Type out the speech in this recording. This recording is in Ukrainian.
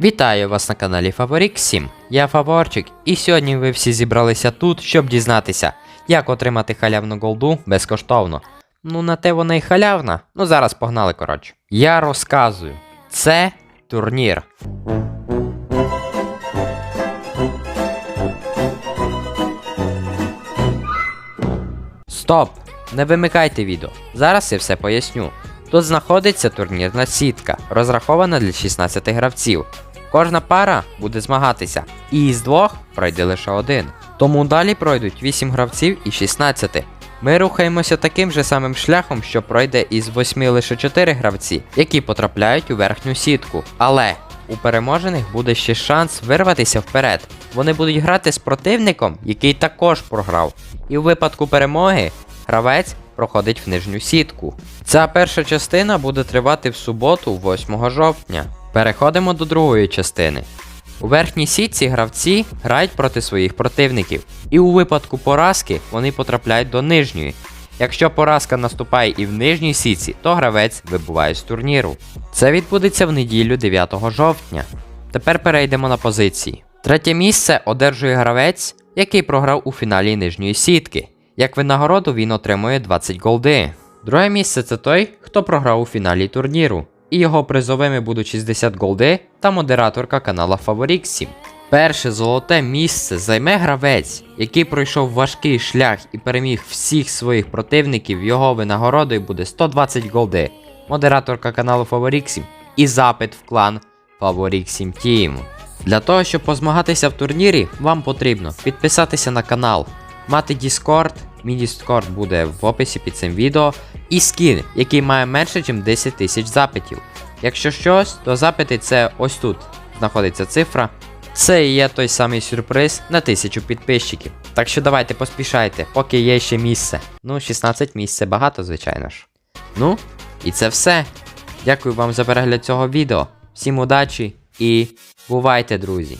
Вітаю вас на каналі Фаворік 7. Я Фаворчик, і сьогодні ви всі зібралися тут, щоб дізнатися, як отримати халявну голду безкоштовно. Ну, на те вона й халявна. Ну зараз погнали, коротше. Я розказую. Це турнір. Стоп! Не вимикайте відео. Зараз я все поясню. Тут знаходиться турнірна сітка, розрахована для 16 гравців. Кожна пара буде змагатися, і із двох пройде лише один. Тому далі пройдуть 8 гравців і 16. Ми рухаємося таким же самим шляхом, що пройде із 8 лише 4 гравці, які потрапляють у верхню сітку. Але у переможених буде ще шанс вирватися вперед. Вони будуть грати з противником, який також програв. І у випадку перемоги гравець проходить в нижню сітку. Ця перша частина буде тривати в суботу, 8 жовтня. Переходимо до другої частини. У верхній сітці гравці грають проти своїх противників, і у випадку поразки вони потрапляють до нижньої. Якщо поразка наступає і в нижній сітці, то гравець вибуває з турніру. Це відбудеться в неділю 9 жовтня. Тепер перейдемо на позиції. Третє місце одержує гравець, який програв у фіналі нижньої сітки. Як винагороду він отримує 20 голди. Друге місце це той, хто програв у фіналі турніру. І його призовими будуть 60 голди та модераторка канала Favorixi. Перше золоте місце займе гравець, який пройшов важкий шлях і переміг всіх своїх противників. Його винагородою буде 120 голди, модераторка каналу Favorixi і запит в клан Favorixim Team. Для того, щоб позмагатися в турнірі, вам потрібно підписатися на канал, мати Discord, мій Discord буде в описі під цим відео, і скін, який має менше, ніж 10 тисяч запитів. Якщо щось, то запити це ось тут знаходиться цифра. Це і є той самий сюрприз на 1000 підписчиків. Так що давайте поспішайте, поки є ще місце. Ну, 16 місць багато, звичайно ж. Ну, і це все. Дякую вам за перегляд цього відео. Всім удачі і бувайте, друзі!